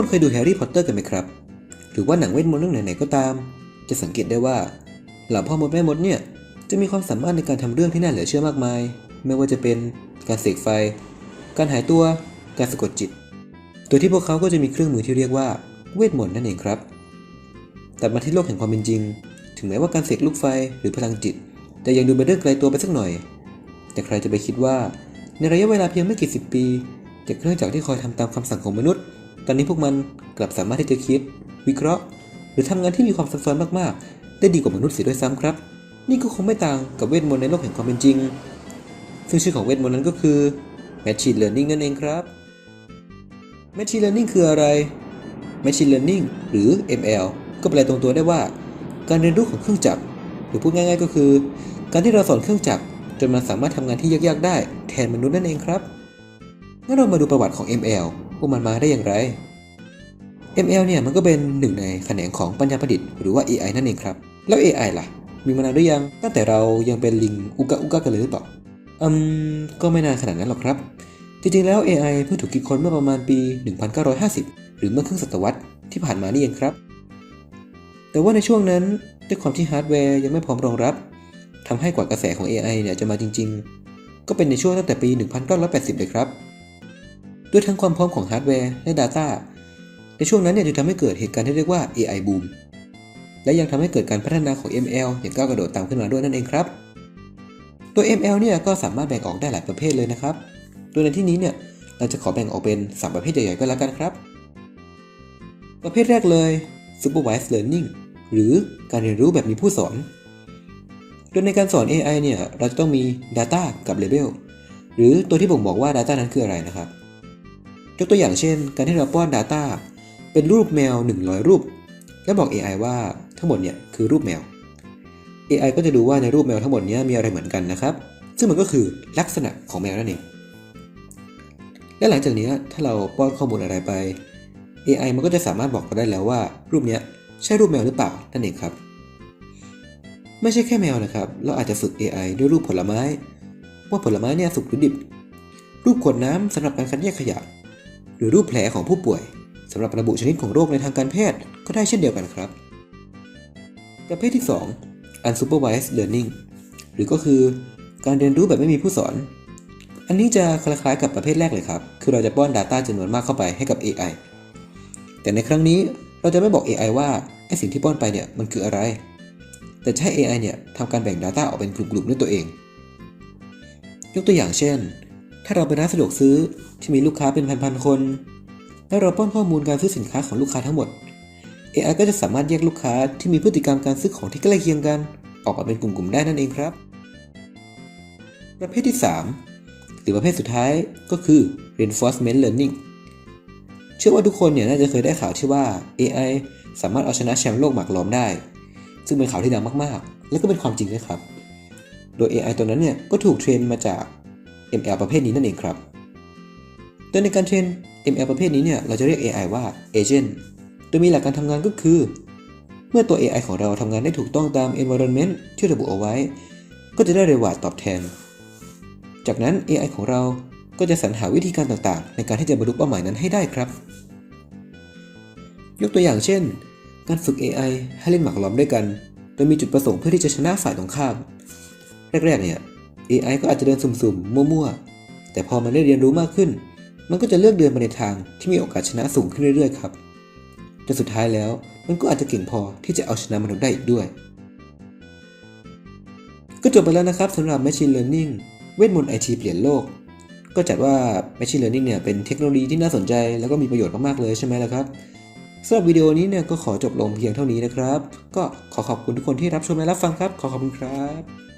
คนเคยดูแฮร์รี่พอตเตอร์กันไหมครับ หรือว่าหนังเวทมนต์เรื่องไหนๆก็ตาม จะสังเกตได้ว่าเหล่าพ่อมดแม่มดเนี่ยจะมีความสามารถในการทำเรื่องที่น่าเหลือเชื่อมากมาย ไม่ว่าจะเป็นการเสกไฟ การหายตัว การสะกดจิต โดยที่พวกเขาก็จะมีเครื่องมือที่เรียกว่าเวทมนต์นั่นเองครับ แต่มาที่โลกแห่งความเป็นจริง ถึงแม้ว่าการเสกลูกไฟหรือพลังจิตจะยังดูเป็นเรื่องไกลตัวไปสักหน่อย แต่ใครจะไปคิดว่า ในระยะเวลาเพียงไม่กี่สิบปีจากเครื่องจักรที่คอยทำตามคำสั่งของมนุษย์ ตอนนี้พวกมันกลับสามารถที่จะคิด วิเคราะห์ หรือทำงานที่มีความซับซ้อนมากๆ ได้ดีกว่ามนุษย์เสียด้วยซ้ำครับ นี่ก็คงไม่ต่างกับเวทมนต์ในโลกแห่งความเป็นจริง ซึ่งชื่อของเวทมนต์นั้นก็คือ Machine Learning นั่นเองครับ Machine Learning คืออะไร Machine Learning หรือ ML ก็แปลตรงตัวได้ว่า การเรียนรู้ของเครื่องจักร หรือพูดง่ายๆ ก็คือ การที่เราสอนเครื่องจักรจนมันสามารถทำงานที่ยากๆ ได้แทนมนุษย์นั่นเองครับงั้นเรามาดูประวัติของ ML ว่ามันมาได้อย่างไร ML เนี่ยมันก็เป็นหนึ่งในแขนงของปัญญาประดิษฐ์หรือว่า AI นั่นเองครับ แล้ว AI ล่ะ มีมานานหรือยังตั้งแต่เรายังเป็นลิงอุกะอุกะกันเลยหรือเปล่าอืมก็ไม่นานขนาดนั้นหรอกครับ จริงๆแล้ว AI เพิ่งถูกคิดค้นเมื่อประมาณปี 1950 หรือเมื่อครึ่งศตวรรษที่ผ่านมานี่เองครับ แต่ว่าในช่วงนั้นด้วยความที่ฮาร์ดแวร์ยังไม่พร้อมรองรับทำให้กว่ากระแสของ AI เนี่ยจะมาจริง ๆ ก็เป็นในช่วงตั้งแต่ปี 1980 เลยครับ ด้วยทั้งความพร้อมของฮาร์ดแวร์และ Data ในช่วงนั้นเนี่ยจึงทำให้เกิดเหตุการณ์ที่เรียกว่า AI boom และยังทำให้เกิดการพัฒนาของ ML อย่างก้าวกระโดดตามขึ้นมาด้วยนั่นเองครับ ตัว ML เนี่ยก็สามารถแบ่งออกได้หลายประเภทเลยนะครับ โดยในที่นี้เนี่ยเราจะขอแบ่งออกเป็น 3 ประเภทใหญ่ๆก็แล้วกันครับ ประเภทแรกเลย Supervised Learning หรือการเรียนรู้แบบมีผู้สอน โดยในการสอน AI เนี่ยเราจะต้องมี Data กับ Label หรือตัวที่บ่งบอกว่า Data นั้นคืออะไรนะครับ ยกตัวอย่างเช่น การที่เราป้อน Data เป็นรูปแมว 100 รูป แล้วบอก AI ว่าทั้งหมดเนี่ยคือรูปแมว AI ก็จะดูว่าในรูปแมวทั้งหมดเนี้มีอะไรเหมือนกันนะครับ ซึ่งมันก็คือลักษณะของแมวนั่นเอง และหลังจากนี้ถ้าเราป้อนข้อมูลอะไรไป AI มันก็จะสามารถบอกเราได้แล้วว่า รูปนี้ใช่รูปแมวหรือเปล่านั่นเองครับ ไม่ใช่แค่แมวนะครับ เราอาจจะฝึก AI ด้วยรูปผลไม้ ว่าผลไม้เนี่ยสุกหรือดิบ รูปขวดน้ำสำหรับการคัดแยกขยะ หรือรูปแผลของผู้ป่วยสำหรับระบุชนิดของโรคในทางการแพทย์ก็ได้เช่นเดียวกันครับ ประเภทที่ 2 unsupervised learning หรือก็คือการเรียนรู้แบบไม่มีผู้สอน อันนี้จะคล้ายๆกับประเภทแรกเลยครับ คือเราจะป้อน Data จำนวนมากเข้าไปให้กับ AI แต่ในครั้งนี้เราจะไม่บอก AI ว่าไอสิ่งที่ป้อนไปเนี่ยมันคืออะไร แต่จะให้ AI เนี่ยทำการแบ่ง Data ออกเป็นกลุ่มๆด้วยตัวเอง ยกตัวอย่างเช่น ถ้าเราเป็นร้านสะดวกซื้อที่มีลูกค้าเป็นพันๆคน แล้วเราป้อนข้อมูลการซื้อสินค้าของลูกค้าทั้งหมด AI ก็จะสามารถแยกลูกค้าที่มีพฤติกรรมการซื้อของที่ใกล้เคียงกัน ออกมาเป็นกลุ่มๆได้นั่นเองครับ ประเภทที่ 3 หรือประเภทสุดท้ายก็คือ reinforcement learning เชื่อว่าทุกคนเนี่ยน่าจะเคยได้ข่าวที่ว่า AI สามารถเอาชนะแชมป์โลกหมากล้อมได้ ซึ่งเป็นข่าวที่ดังมากๆ และก็เป็นความจริงด้วยครับ โดย AI ตัวนั้นเนี่ยก็ถูกเทรนมาจาก ML ประเภทนี้นั่นเองครับ โดยในการเทรน ML ประเภทนี้เนี่ยเราจะเรียก AI ว่า Agent โดยมีหลักการทำงานก็คือ เมื่อตัว AI ของเราทำงานได้ถูกต้องตาม environment ที่ระบุเอาไว้ ก็จะได้ reward ตอบแทน จากนั้น AI ของเราก็จะสรรหาวิธีการต่างๆ ในการที่จะบรรลุเป้าหมายนั้นให้ได้ครับ ยกตัวอย่างเช่น การฝึก AI ให้เล่นหมากล้อมด้วยกัน โดยมีจุดประสงค์เพื่อที่จะชนะฝ่ายตรงข้าม แรกๆเนี่ย AI ก็อาจจะเดินสุ่มๆ มั่วๆ แต่พอมันได้เรียนรู้มากขึ้น มันก็จะเลือกเดินไปในทางที่มีโอกาสชนะสูงขึ้นเรื่อยๆ ครับจนสุดท้ายแล้วมันก็อาจจะเก่งพอที่จะเอาชนะมนุษย์ได้อีกด้วย ก็จบไปแล้วนะครับสำหรับ Machine Learning เวทมนต์ไอทีเปลี่ยนโลก ก็จัดว่า Machine Learning เนี่ยเป็นเทคโนโลยีที่น่าสนใจ แล้วก็มีประโยชน์มากๆเลยใช่ไหมล่ะครับสำหรับวิดีโอนี้เนี่ยก็ขอจบลงเพียงเท่านี้นะครับ ก็ขอขอบคุณทุกคนที่รับชมและรับฟังครับ ขอขอบคุณครับ